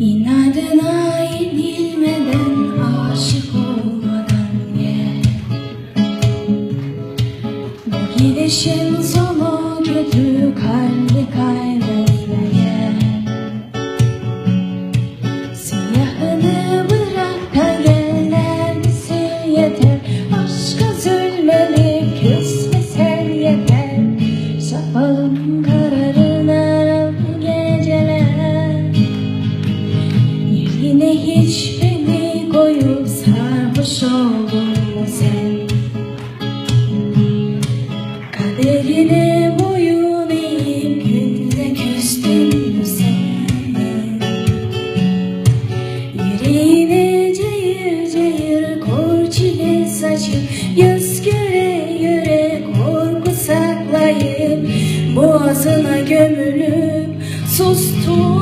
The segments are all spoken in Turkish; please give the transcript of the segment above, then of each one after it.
İnadına yenilmeden aşık olmadan gel Bu gidişin Kaderine boyun eğip mü sen Yüreğine cayır cayır kor çile saçıp göre korku saklayıp Boğazına gömülüp sustum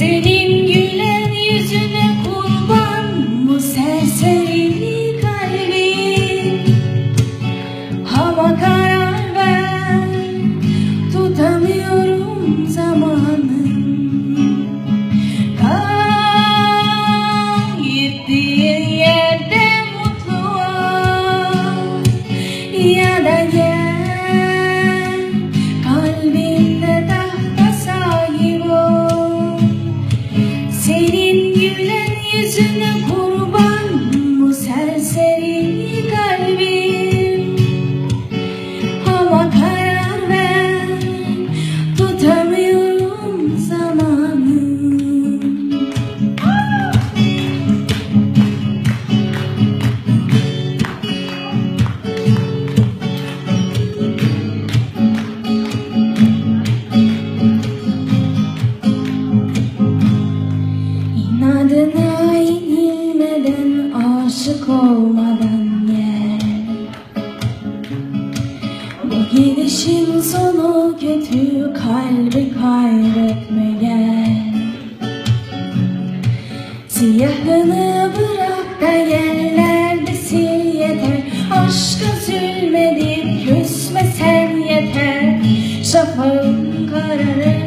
city. Aşık olmadan gel. Bu gidişin sonu kötü kalbi kaybetme gel. Siyahını bırak da gel neredesin yeter. Aşka zulmedip küsme sen yeter. Şafağın kararır